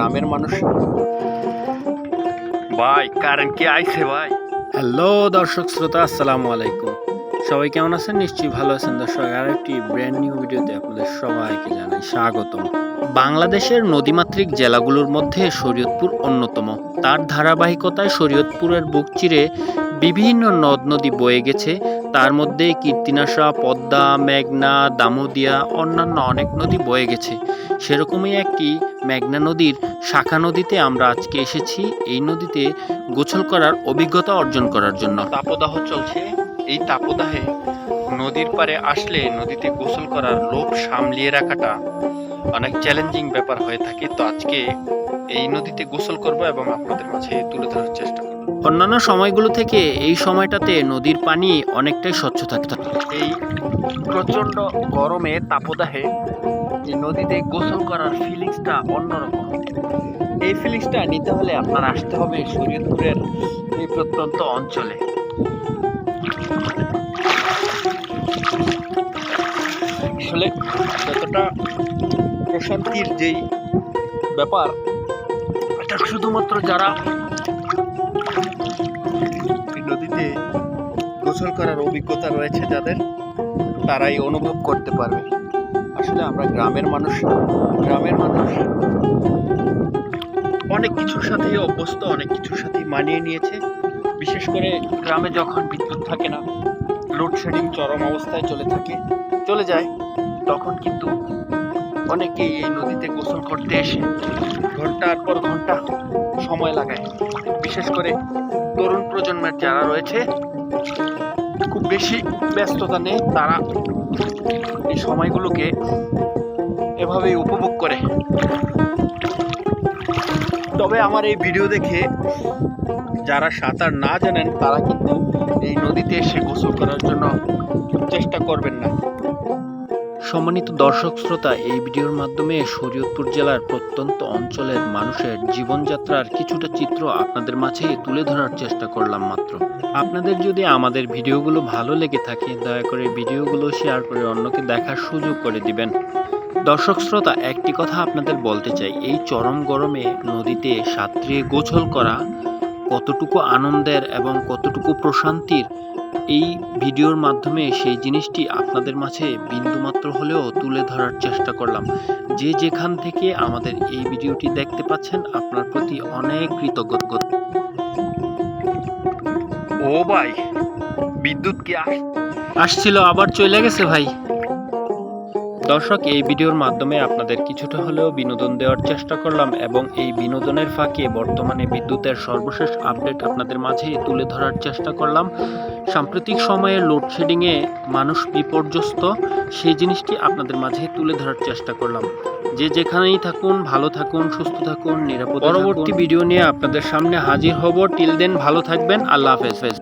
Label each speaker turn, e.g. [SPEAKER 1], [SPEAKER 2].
[SPEAKER 1] গ্রামের মানুষ। ভাই কারেন্ট কি আইছে ভাই? হ্যালো দর্শক শ্রোতা আসসালামু আলাইকুম। সবাই কেমন আছেন? নিশ্চয়ই ভালো আছেন দর্শক। আর একটি ব্র্যান্ড নিউ ভিডিওতে আপনাদের সবাইকে জানাই স্বাগতম। বাংলাদেশের নদীমাতৃক জেলাগুলোর মধ্যে শরীয়তপুর অন্যতম। তার ধারাবাহিকতায় শরীয়তপুরের বুক চিরে বিভিন্ন নদ নদী বয়ে গেছে। তার মধ্যে কীর্তিনাশা, পদ্মা, মেঘনা, দামোদিয়া, অন্যান্য অনেক নদী বয়ে গেছে। সেরকমই একটি মেঘনা নদীর শাখা নদীতে আমরা আজকে এসেছি। এই নদীতে গোসল করার অভিজ্ঞতা অর্জন করার জন্য। তাপদাহ চলছে। এই তাপদাহে নদীর পারে আসলে নদীতে গোসল করার লোভ সামলিয়ে রাখাটা অনেক চ্যালেঞ্জিং ব্যাপার হয়ে থাকে। তো আজকে এই নদীতে গোসল করব এবং আপনাদের মাঝে তুলে ধরার চেষ্টা অন্যান্য সময়গুলো থেকে এই সময়টাতে নদীর পানি অনেকটাই স্বচ্ছ থাকতে এই প্রচণ্ড গরমে তাপদাহে নদীতে গোসল করার ফিলিংসটা অন্যরকম। এই ফিলিংসটা নিতে হলে আপনার আসতে হবে শরীয়তপুরের এই প্রত্যন্ত অঞ্চলে। আসলে যতটা প্রশান্তির যেই ব্যাপার, এটা শুধুমাত্র যারা নদীতে গোসল করার অভিজ্ঞতা রয়েছে যাদের, তারাই অনুভব করতে পারবে। আসলে আমরা গ্রামের মানুষ গ্রামের মানুষ অনেক কিছুর সাথেই অভ্যস্ত, অনেক কিছুর সাথেই মানিয়ে নিয়েছে। বিশেষ করে গ্রামে যখন বিদ্যুৎ থাকে না লোডশেডিং চরম অবস্থায় চলে থাকে, চলে যায়, তখন কিন্তু অনেকেই এই নদীতে গোসল করতে এসে ঘণ্টার পর ঘণ্টা সময় লাগায় বিশেষ করে তরুণ প্রজন্মের যারা রয়েছে, খুব বেশি ব্যস্ততা নেই, তারা এই সময়গুলোকে এভাবেই উপভোগ করে। তবে আমার এই ভিডিও দেখে যারা সাঁতার না জানেন, তারা কিন্তু এই নদীতে এসে গোসল করার জন্য চেষ্টা করবেন না। সম্মানিত দর্শক শ্রোতা, এই ভিডিওর মাধ্যমে শরীয়তপুর জেলার প্রত্যন্ত অঞ্চলের মানুষের জীবনযাত্রার কিছুটা চিত্র আপনাদের মাঝে তুলে ধরার চেষ্টা করলাম মাত্র। আপনাদের যদি আমাদের ভিডিওগুলো ভালো লেগে থাকে, দয়া করে ভিডিওগুলো শেয়ার করে অন্যকে দেখার সুযোগ করে দিবেন। দর্শক শ্রোতা, একটি কথা আপনাদের বলতে চাই, এই চরম গরমে নদীতে সাঁতরিয়ে গোছল করা কতটুকু আনন্দের এবং কতটুকু প্রশান্তির এই ভিডিওর মাধ্যমে সেই জিনিসটি আপনাদের মাঝে বিন্দুমাত্র হলেও তুলে ধরার চেষ্টা করলাম। যে যেখান থেকে আমাদের এই ভিডিওটি দেখতে পাচ্ছেন আপনার প্রতি অনেক কৃতজ্ঞ ও ভাই বিদ্যুৎ কি আসছিল আবার চলে গেছে ভাই। দর্শক, এই ভিডিওর মাধ্যমে আপনাদের কিছুটা হলেও বিনোদন দেওয়ার চেষ্টা করলাম এবং এই বিনোদনের ফাঁকে বর্তমানে বিদ্যুতের সর্বশেষ আপডেট আপনাদের মাঝে তুলে ধরার চেষ্টা করলাম। সাম্প্রতিক সময়ে লোডশেডিংয়ে মানুষ বিপর্যস্ত, সেই জিনিসটি আপনাদের মাঝে তুলে ধরার চেষ্টা করলাম। যে যেখানেই থাকুন, ভালো থাকুন, সুস্থ থাকুন, নিরাপদ পরবর্তী ভিডিও নিয়ে আপনাদের সামনে হাজির হব। টিল দেন ভালো থাকবেন। আল্লাহ হাফেজ।